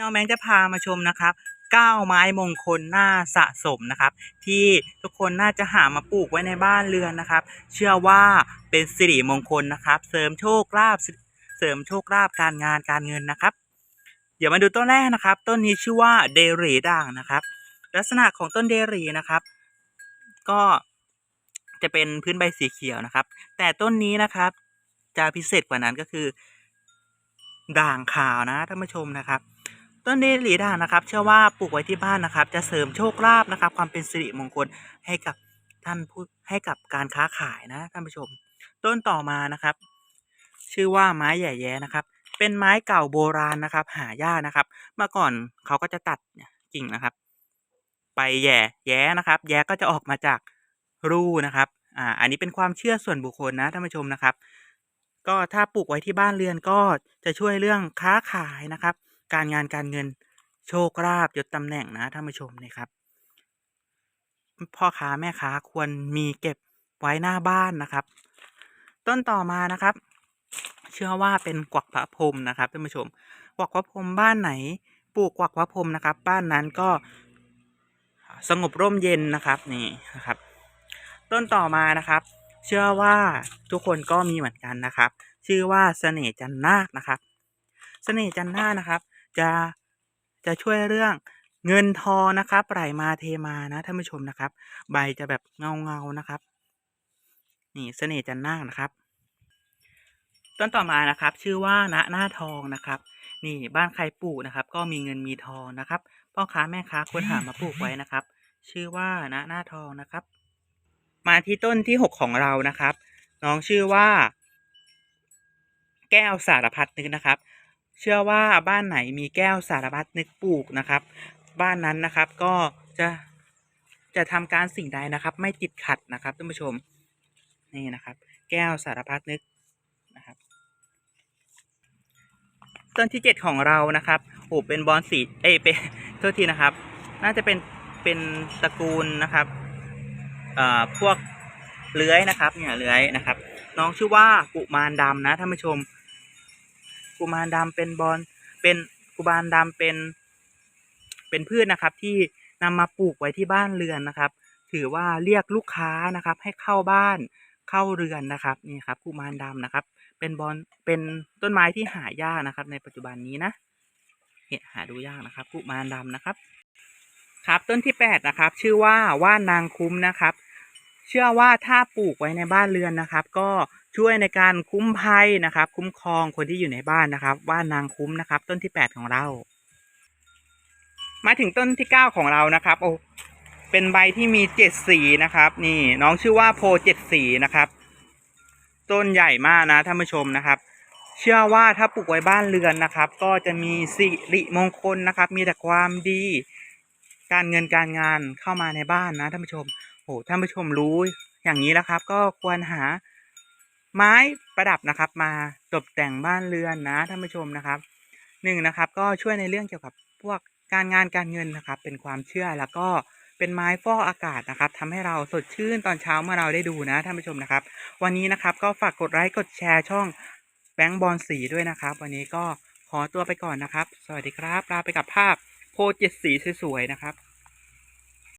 น้องแมงจะพามาชมนะครับเก้าไม้มงคลหน่าสะสมนะครับ ที่ทุกคนน่าจะหามาปลูกไว้ในบ้านเรือนนะครับ เชื่อว่าเป็นสิริมงคลนะครับ เสริมโชคลาภเสริมโชคลาภการงานการเงินนะครับ เดี๋ยวมาดูต้นแรกนะครับ ต้นนี้ชื่อว่าเดรีด่างนะครับ ลักษณะของต้นเดรีนะครับ ก็จะเป็นพื้นใบสีเขียวนะครับ แต่ต้นนี้นะครับ จะพิเศษกว่านั้นก็คือ ด่างขาวนะท่านผู้ชมนะครับ ต้นเดรีด่างนะครับ เชื่อว่าปลูกไว้ที่บ้านนะครับ จะเสริมโชคลาภนะครับ ความเป็นสิริมงคลให้กับท่านผู้ให้กับการค้าขายนะท่านผู้ชม ต้นต่อมานะครับ ชื่อว่าไม้ใหญ่แย้นะครับ เป็นไม้เก่าโบราณนะครับ หายากนะครับ เมื่อก่อนเขาก็จะตัดกิ่งนะครับ ไปแย่แย้นะครับ แย้ก็จะออกมาจากรูนะครับอ่าอันนี้เป็นความเชื่อส่วนบุคคลนะท่านผู้ชมนะครับ ก็ถ้าปลูกไว้ที่บ้านเรือนก็จะช่วยเรื่องค้าขายนะครับ การงานการเงินโชคลาภยศตำแหน่งนะท่านผู้ชมนะครับ พ่อค้าแม่ค้าควรมีเก็บไว้หน้าบ้านนะครับ ต้นต่อมานะครับ เชื่อว่าเป็นกวักพระพรมนะครับท่านผู้ชม กวักพระพรมบ้านไหนปลูกกวักพระพรมนะครับ บ้านนั้นก็สงบร่มเย็นนะครับนี่นะครับ ต้นต่อมานะครับ เชื่อว่าทุกคนก็มีเหมือนกันนะครับ ชื่อว่าเสน่ห์จันนาคนะครับ เสน่ห์จันนาคนะครับ จะจะช่วยเรื่องเงินทองนะครับไหลมาเทมานะท่านผู้ชมนะครับ ใบจะแบบเงาเงานะครับ นี่เสน่ห์จันนาคนะครับ ต้นต่อมานะครับ ชื่อว่าณหน้าทองนะครับ นี่บ้านใครปลูกนะครับ ก็มีเงินมีทองนะครับพ่อค้าแม่ค้าควรหามาปลูกไว้นะครับ ชื่อว่าณหน้าทองนะครับ มาที่ต้นที่หกของเรานะครับ น้องชื่อว่า แก้วสารพัดนึกนะครับ เชื่อว่าบ้านไหนมีแก้วสารพัดนึกปลูกนะครับ บ้านนั้นนะครับก็จะจะทำการสิ่งใดนะครับ ไม่ติดขัดนะครับท่านผู้ชมนี่นะครับ แก้วสารพัดนึกนะครับ ต้นที่เจ็ดของเรานะครับโอ้เป็นบอลสีเอยเป็นโทษทีนะครับ น่าจะเป็นเป็นตระกูลนะครับเอ่อพวกเลื้อยนะครับเนี่ยเลื้อยนะครับ น้องชื่อว่ากุมารดำนะท่านผู้ชม กุมารดำเป็นบอลเป็นกุมารดำเป็น เป็นพืชนะครับ ที่นำมาปลูกไว้ที่บ้านเรือนนะครับ ถือว่าเรียกลูกค้านะครับ ให้เข้าบ้านเข้าเรือนนะครับนี่ครับกุมารดำนะครับ เป็นบอลเป็นต้นไม้ที่หายากนะครับ ในปัจจุบันนี้นะเห็นหาดูยากนะครับกุมารดำนะครับ ครับต้นที่แปดนะครับ ชื่อว่าว่านนางคุ้มนะครับ เชื่อว่าถ้าปลูกไว้ในบ้านเรือนนะครับ ก็ช่วยในการคุ้มภัยนะครับ คุ้มครองคนที่อยู่ในบ้านนะครับ ว่านนางคุ้มนะครับ ต้นที่แปดของเรา มาถึงต้นที่เก้าของเรานะครับ โอ้เป็นใบที่มีเจ็ดสีนะครับ นี่น้องชื่อว่าโพเจ็ดสีนะครับ ต้นใหญ่มากนะท่านผู้ชมนะครับ เชื่อว่าถ้าปลูกไว้บ้านเรือนนะครับ ก็จะมีสิริมงคลนะครับ มีแต่ความดี การเงินการงานเข้ามาในบ้านนะท่านผู้ชม โอ้ท่านผู้ชมรู้อย่างนี้แล้วครับ ก็ควรหาไม้ประดับนะครับ มาตกแต่งบ้านเรือนนะท่านผู้ชมนะครับหนึ่งนะครับ ก็ช่วยในเรื่องเกี่ยวกับพวกการงานการเงินนะครับ เป็นความเชื่อแล้วก็เป็นไม้ฟอกอากาศนะครับทำให้เราสดชื่นตอนเช้าเมื่อเราได้ดูนะท่านผู้ชมนะครับ วันนี้นะครับก็ฝากกดไลค์กดแชร์ช่องแบงค์บอลสีด้วยนะครับ วันนี้ก็ขอตัวไปก่อนนะครับ สวัสดีครับลาไปกับภาพโพเจ็ดสีสวยๆนะครับ